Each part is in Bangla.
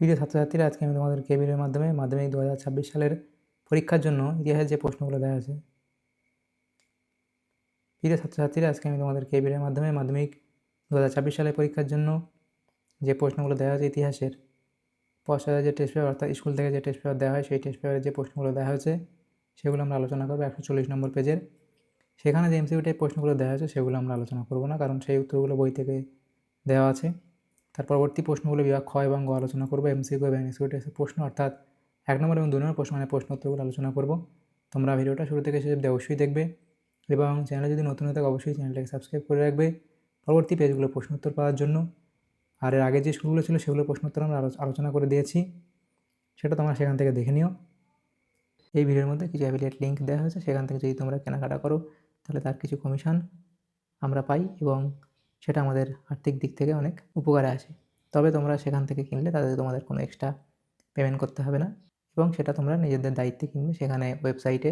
প্রিয় ছাত্রছাত্রীরা, আজকে আমি তোমাদের কেবিলের মাধ্যমে মাধ্যমিক দু হাজার ছাব্বিশ সালের পরীক্ষার জন্য ইতিহাসের যে প্রশ্নগুলো দেওয়া আছে। প্রিয় ছাত্রছাত্রীরা, আজকে আমি তোমাদের কেবিলের মাধ্যমে মাধ্যমিক দু হাজার ছাব্বিশ সালের পরীক্ষার জন্য যে প্রশ্নগুলো দেওয়া হয়েছে ইতিহাসের, পশ্চাতে যে টেস্ট পেপার অর্থাৎ স্কুল থেকে যে টেস্ট পেপার দেওয়া হয়, সেই টেস্ট পেপারের যে প্রশ্নগুলো দেওয়া হয়েছে, সেগুলো আমরা আলোচনা করব একশো চল্লিশ নম্বর পেজের। সেখানে যে এমসিকিউ টাইপ প্রশ্নগুলো দেওয়া হয়েছে সেগুলো আমরা আলোচনা করব না, কারণ সেই উত্তরগুলো বই থেকে দেওয়া আছে। তার পরবর্তী প্রশ্নগুলো বিভাগ খ এবং গ আলোচনা করব, এমসিকিউ এবং এমসিকিউ টেস্টের প্রশ্ন, অর্থাৎ এক নম্বর এবং দু নম্বর প্রশ্ন মানে প্রশ্ন উত্তরগুলো আলোচনা করব। তোমরা ভিডিওটা শুরু থেকে শেষ অবশ্যই দেখবে এবং চ্যানেলে যদি নতুন হয়ে থাকে অবশ্যই চ্যানেলটাকে সাবস্ক্রাইব করে রাখবে পরবর্তী পেজগুলো প্রশ্ন উত্তর পাওয়ার জন্য। আর এর আগে যে স্কুলগুলো ছিল সেগুলো প্রশ্ন উত্তর আমরা আলোচনা করে দিয়েছি। সেটা তোমরা সেখান থেকে দেখে নিও। এই ভিডিওর মধ্যে কিছু অ্যাফিলিয়েট লিঙ্ক দেওয়া হয়েছে, সেখান থেকে যদি তোমরা কেনাকাটা করো তাহলে তার কিছু কমিশন আমরা পাই এবং সেটা আমাদের আর্থিক দিক থেকে অনেক উপকারে আসে। তবে তোমরা সেখান থেকে কিনলে তাদের তোমাদের কোনো এক্সট্রা পেমেন্ট করতে হবে না এবং সেটা তোমরা নিজেদের দায়িত্বে কিনবে। সেখানে ওয়েবসাইটে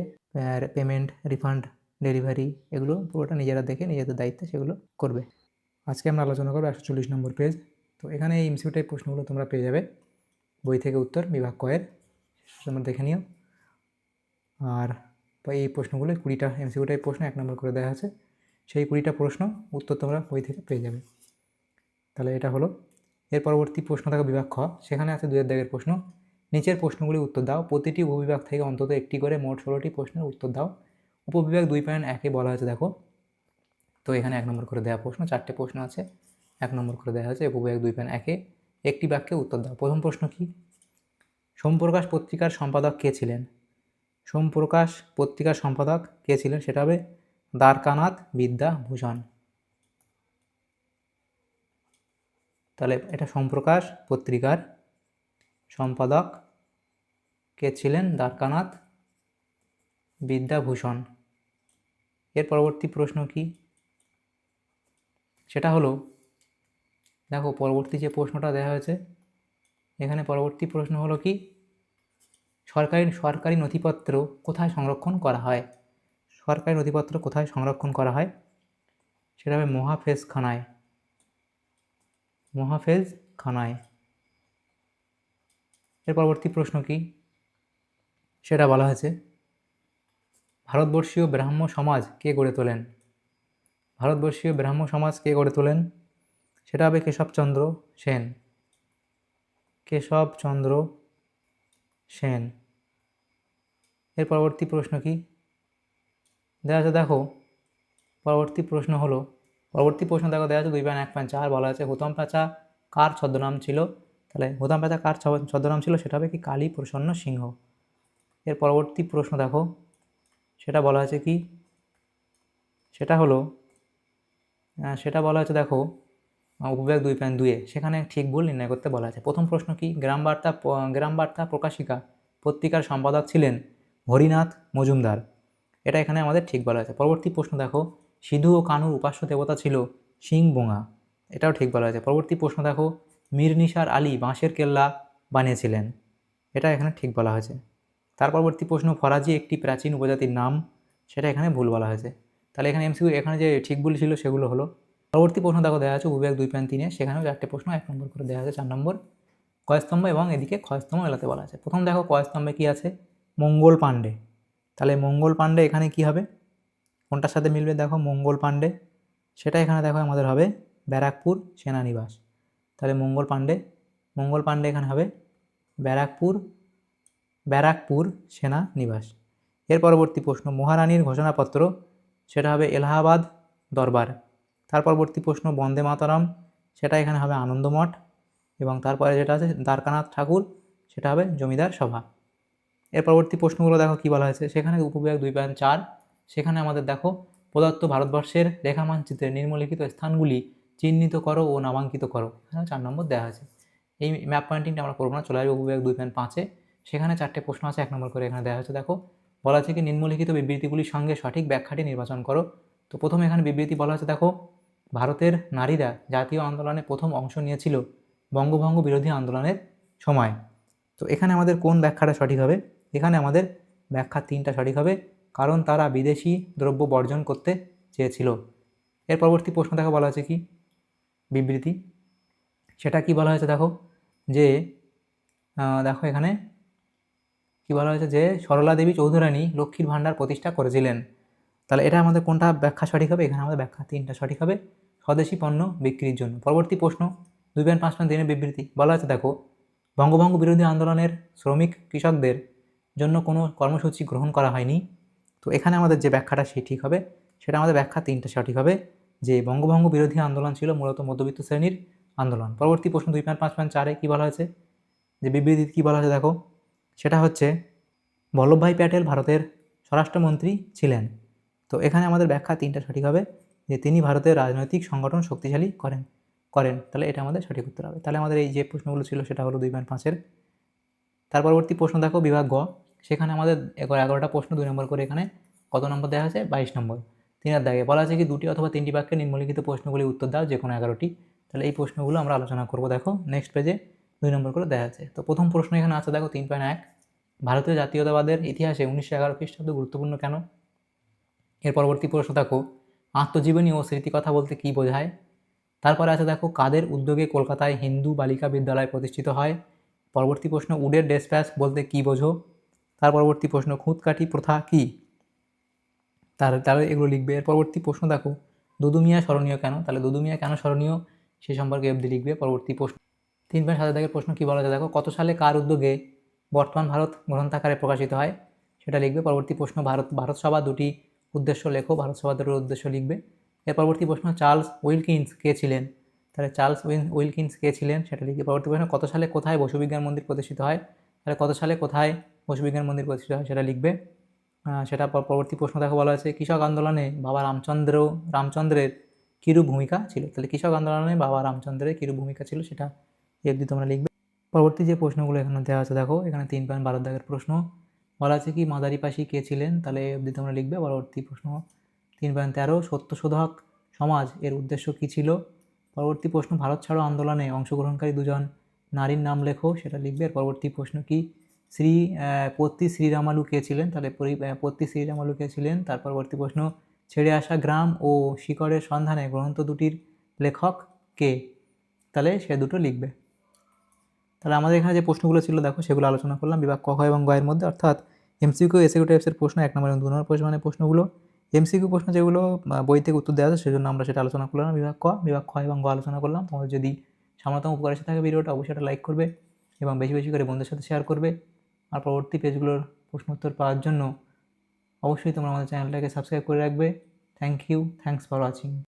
পেমেন্ট রিফান্ড ডেলিভারি এগুলো পুরোটা নিজেরা দেখে নিজেদের দায়িত্বে সেগুলো করবে। আজকে আমরা আলোচনা করব একশো চল্লিশ নম্বর পেজ তো এখানে এই এমসিউ টাইপ প্রশ্নগুলো তোমরা পেয়ে যাবে। বই থেকে উত্তর, বিভাগ কয়ের। তোমরা দেখে নিও। আর এই প্রশ্নগুলো কুড়িটা এমসিউ টাইপ প্রশ্ন এক নম্বর করে দেওয়া আছে। সেই কুড়িটা প্রশ্ন উত্তর তোমরা বই থেকে পেয়ে যাবে। তাহলে এটা হলো। এর পরবর্তী প্রশ্ন থাকে বিভাগ খ। সেখানে আছে দুয়ের দাগের প্রশ্ন। নিচের প্রশ্নগুলি উত্তর দাও। প্রতিটি উপবিভাগ থেকে অন্তত একটি করে মোট ষোলোটি প্রশ্নের উত্তর দাও। উপবিভাগ দুই পয়েন্ট একে বলা হয়েছে, দেখো। তো এখানে এক নম্বর করে দেওয়া প্রশ্ন, চারটে প্রশ্ন আছে। এক নম্বর করে দেওয়া হয়েছে উপবিভাগ দুই পয়েন্ট একে। একটি বাক্যে উত্তর দাও। প্রথম প্রশ্ন কি? সোমপ্রকাশ পত্রিকার সম্পাদক কে ছিলেন? সোমপ্রকাশ পত্রিকার সম্পাদক কে ছিলেন? সেটা হবে দ্বারকানাথ বিদ্যা ভূষণ। তাহলে এটা সম্প্রকাশ পত্রিকার সম্পাদক কে ছিলেন? দ্বারকানাথ বিদ্যাভূষণ এর পরবর্তী প্রশ্ন কি? সেটা হলো, দেখো পরবর্তী যে প্রশ্নটা দেওয়া হয়েছে, এখানে পরবর্তী প্রশ্ন হলো কি? সরকারি সরকারি নথিপত্র কোথায় সংরক্ষণ করা হয়? সরকারি নথিপত্র কোথায় সংরক্ষণ করা হয়? সেটা হবে মহাফেজ খানায় মহাফেজ খানায় এর পরবর্তী প্রশ্ন কি? সেটা বলা হয়েছে, ভারতবর্ষীয় ব্রাহ্ম সমাজ কে গড়ে তোলেন? ভারতবর্ষীয় ব্রাহ্ম সমাজ কে গড়ে তোলেন? সেটা হবে কেশবচন্দ্র সেন। কেশবচন্দ্র সেন। এর পরবর্তী প্রশ্ন কি? দেখা আছে দেখো, পরবর্তী প্রশ্ন হলো, পরবর্তী প্রশ্ন দেখো, দেখা আছে দুই পয়েন্ট এক পয়েন্ট চার, বলা আছে হুতম প্যাঁচা কার ছদ্মনাম ছিল? তাহলে হুতম প্যাঁচা কার ছদ্মনাম ছিল? সেটা হবে কি কালী প্রসন্ন সিংহ। এর পরবর্তী প্রশ্ন দেখো, সেটা বলা আছে কি? সেটা হলো সেটা বলা হচ্ছে দেখো উপবিভাগ দুই পয়েন্ট দুয়ে সেখানে ঠিক ভুল নির্ণয় করতে বলা আছে। প্রথম প্রশ্ন কি? গ্রাম বার্তা গ্রাম বার্তা প্রকাশিকা পত্রিকার সম্পাদক ছিলেন হরিনাথ মজুমদার। এটা এখানে আমাদের ঠিক বলা হয়েছে। পরবর্তী প্রশ্ন দেখো, সিধু ও কানুর উপাস্য দেবতা ছিল সিং বোঙা। এটাও ঠিক বলা হয়েছে। পরবর্তী প্রশ্ন দেখো মীর নিসার আলী বাঁশের কেল্লা বানিয়েছিলেন। এটা এখানে ঠিক বলা হয়েছে। তার পরবর্তী প্রশ্ন, ফরাজি একটি প্রাচীন উপজাতির নাম, সেটা এখানে ভুল বলা হয়েছে। তাহলে এখানে এমসিকিউ, এখানে যে ঠিকগুলি ছিল সেগুলো হলো, পরবর্তী প্রশ্ন দেখো দেওয়া আছে বিভাগ দুই পয়েন্ট তিনে, সেখানেও চারটে প্রশ্ন, এক নম্বর করে দেওয়া আছে চার নম্বর। কয়স্তম্ভ এবং এদিকে ক্ষয়স্তম্ভ মেলাতে বলা আছে। প্রথম দেখো কয়স্তম্ভে কী আছে? মঙ্গল পাণ্ডে। তাহলে মঙ্গল পাণ্ডে এখানে কি হবে? কোনটার সাথে মিলবে? দেখো, মঙ্গল পাণ্ডে। সেটা এখানে দেখো আমাদের হবে ব্যারাকপুর সেনানিবাস। তাহলে মঙ্গল পাণ্ডে মঙ্গল পাণ্ডে এখানে হবে ব্যারাকপুর ব্যারাকপুর সেনানিবাস। এর পরবর্তী প্রশ্ন, মহারানীর ঘোষণাপত্র, সেটা হবে এলাহাবাদ দরবার। তার পরবর্তী প্রশ্ন, বন্দে মাতরম, সেটা এখানে হবে আনন্দমঠ। এবং তারপরে যেটা আছে, দ্বারকানাথ ঠাকুর, সেটা হবে জমিদার সভা। এর পরবর্তী প্রশ্নগুলো দেখো কী বলা হয়েছে? সেখানে উপবিভাগ দুই পয়েন্ট চার। সেখানে আমাদের দেখো, প্রদত্ত ভারতবর্ষের রেখা মানচিত্রে নিম্নলিখিত স্থানগুলি চিহ্নিত করো ও নামাঙ্কিত করো। এখানে চার নম্বর দেওয়া আছে এই ম্যাপ পয়েন্টিংটা আমরা করব না, চলে আসব উপবিভাগ দুই পয়েন্ট পাঁচে। সেখানে চারটে প্রশ্ন আছে, এক নম্বর করে এখানে দেওয়া হয়েছে, দেখো। বলা আছে কি, নিম্নলিখিত বিবৃতিগুলির সঙ্গে সঠিক ব্যাখ্যাটি নির্বাচন করো। তো প্রথমে এখানে বিবৃতি বলা হয়েছে, দেখো, ভারতের নারীরা জাতীয় আন্দোলনে প্রথম অংশ নিয়েছিল বঙ্গভঙ্গ বিরোধী আন্দোলনের সময়। তো এখানে আমাদের কোন ব্যাখ্যাটা সঠিক হবে? এখানে আমাদের ব্যাখ্যা তিনটা সঠিক হবে, কারণ তারা বিদেশি দ্রব্য বর্জন করতে চেয়েছিল। এর পরবর্তী প্রশ্ন দেখো বলা হয়েছে কি? বিবৃতি। সেটা কি বলা হয়েছে দেখো? যে দেখো এখানে কি বলা হয়েছে যে, সরলা দেবী চৌধুরানী লক্ষ্মীর ভাণ্ডার প্রতিষ্ঠা করেছিলেন। তাহলে এটা আমাদের কোনটা ব্যাখ্যা সঠিক হবে? এখানে আমাদের ব্যাখ্যা তিনটা সঠিক হবে, স্বদেশি পণ্য বিক্রির জন্য। পরবর্তী প্রশ্ন, দুই পয়েন্ট পাঁচ দিনের বিবৃতি। বলা হয়েছে দেখো, বঙ্গভঙ্গ বিরোধী আন্দোলনের শ্রমিক কৃষকদের জন্য কোনো কর্মসূচি গ্রহণ করা হয়নি। তো এখানে আমাদের যে ব্যাখ্যাটা, সেই ঠিক হবে। সেটা আমাদের ব্যাখ্যা তিনটা সঠিক হবে। যে বঙ্গভঙ্গ বিরোধী আন্দোলন ছিল মূলত মধ্যবিত্ত শ্রেণির আন্দোলন। পরবর্তী প্রশ্ন দুই পয়েন্ট পাঁচ পয়েন্ট চারে কী বলা হয়েছে? যে বিবৃতি কী বলা হয়েছে দেখো? সেটা হচ্ছে, বল্লভভাই প্যাটেল ভারতের স্বরাষ্ট্রমন্ত্রী ছিলেন। তো এখানে আমাদের ব্যাখ্যা তিনটা সঠিক হবে। যে তিনি ভারতের রাজনৈতিক সংগঠন শক্তিশালী করেন করেন। তাহলে এটা আমাদের সঠিক উত্তর হবে। তাহলে আমাদের এই যে প্রশ্নগুলো ছিল, সেটা হলো দুই পাঁচের। তার পরবর্তী প্রশ্ন দেখো, বিভাগ গ। সেখানে আমাদের এগারো এগারোটা প্রশ্ন, দুই নম্বর করে এখানে কত নম্বর দেওয়া আছে বাইশ নম্বর। তিনের দাগে। বলা আছে কি, দুটি অথবা তিনটি বাক্যে নিম্নলিখিত প্রশ্নগুলি উত্তর দাও যে কোনো এগারোটি। তাহলে এই প্রশ্নগুলো আমরা আলোচনা করব, দেখো নেক্সট পেজে দুই নম্বর করে দেওয়া আছে। তো প্রথম প্রশ্ন এখানে আছে, দেখো, তিন পয়েন্ট এক। ভারতীয় জাতীয়তাবাদের ইতিহাসে উনিশশো এগারো খ্রিস্টাব্দ গুরুত্বপূর্ণ কেন? এর পরবর্তী প্রশ্ন, দেখো, আত্মজীবনী ও স্মৃতিকথা বলতে কী বোঝায়? তারপরে আছে, দেখো, কাদের উদ্যোগে কলকাতায় হিন্দু বালিকা বিদ্যালয় প্রতিষ্ঠিত হয়? পরবর্তী প্রশ্ন, উডের ডেসপ্যাচ বলতে কী বোঝো? তার পরবর্তী প্রশ্ন, খুঁতকাঠি প্রথা কী? তার তাহলে এগুলো লিখবে। এর পরবর্তী প্রশ্ন দেখো, দুদুমিয়া স্মরণীয় কেন? তাহলে দুদুমিয়া কেন স্মরণীয়? সে সম্পর্কে অবধি লিখবে। পরবর্তী প্রশ্ন। তিন পয়েন্ট সাত দাগের প্রশ্ন কী বলা যায়? দেখো, কত সালে কার উদ্যোগে বর্তমান ভারত গ্রন্থাকারে প্রকাশিত হয়? সেটা লিখবে। পরবর্তী প্রশ্ন, ভারত ভারত সভা দুটি উদ্দেশ্য লেখো। ভারত সভা দুটির উদ্দেশ্য লিখবে। এর পরবর্তী প্রশ্ন, চার্লস উইলকিন্স কে ছিলেন? তাহলে চার্লস উইন, উইলকিন্স কে ছিলেন? সেটা লিখবে পরবর্তী প্রশ্ন, কত সালে কোথায় বসুবিজ্ঞান মন্দির প্রতিষ্ঠিত হয়? তাহলে কত সালে কোথায় বসুবিজ্ঞান মন্দির প্রতিষ্ঠিত হয় সেটা লিখবে। সেটা পর- পরবর্তী প্রশ্ন দেখো বলা আছে কৃষক আন্দোলনে বাবা রামচন্দ্র, রামচন্দ্রের কিরূপ ভূমিকা ছিল? তাহলে কৃষক আন্দোলনে বাবা রামচন্দ্রের কিরূপ ভূমিকা ছিল সেটা এফডি তোমরা লিখবে। পরবর্তী যে প্রশ্নগুলো এখানে দেওয়া আছে দেখো, এখানে তিন পয়েন্ট বারো দাগের প্রশ্ন। বলা আছে কি মাদারিপাশি কে ছিলেন? তাহলে অবধি তোমরা লিখবে পরবর্তী প্রশ্ন। তিন পয়েন্ট তেরো সত্যশোধক সমাজ এর উদ্দেশ্য কী ছিল? পরবর্তী প্রশ্ন, ভারত ছাড়ো আন্দোলনে অংশগ্রহণকারী দুজন নারীর নাম লেখো, সেটা লিখবে। আর পরবর্তী প্রশ্ন কি? শ্রী পত্তি শ্রীরামালু কে ছিলেন? তাহলে পত্তি শ্রীরামালু কে ছিলেন? তার পরবর্তী প্রশ্ন, ছেড়ে আসা গ্রাম ও শিকড়ের সন্ধানে গ্রন্থ দুটির লেখক কে? তাহলে সে দুটো লিখবে। তাহলে আমাদের এখানে যে প্রশ্নগুলো ছিল, দেখো, সেগুলো আলোচনা করলাম। বিভাগ ক খ এবং গয়ের মধ্যে। অর্থাৎ এমসিকিউ এসিকিউ টাইপসের প্রশ্ন, এক নম্বর এবং দু নম্বর প্রশ্ন মানে প্রশ্নগুলো। এমসিকিউ প্রশ্ন যেগুলো বই থেকে উত্তর দেওয়া আছে, সেজন্য আমরা সেটা আলোচনা করলাম। বিভাগ ক, বিভাগ খ এবং গ আলোচনা করলাম। তোমাদের যদি সামান্যতম উপকার এসে থাকে ভিডিওটা অবশ্যই একটা লাইক করবে এবং বেশি বেশি করে বন্ধুদের সাথে শেয়ার করবে। আর পরবর্তী পেজগুলোর প্রশ্ন উত্তর পাওয়ার জন্য অবশ্যই তোমরা আমাদের চ্যানেলটাকে সাবস্ক্রাইব করে রাখবে। Thank you thanks for watching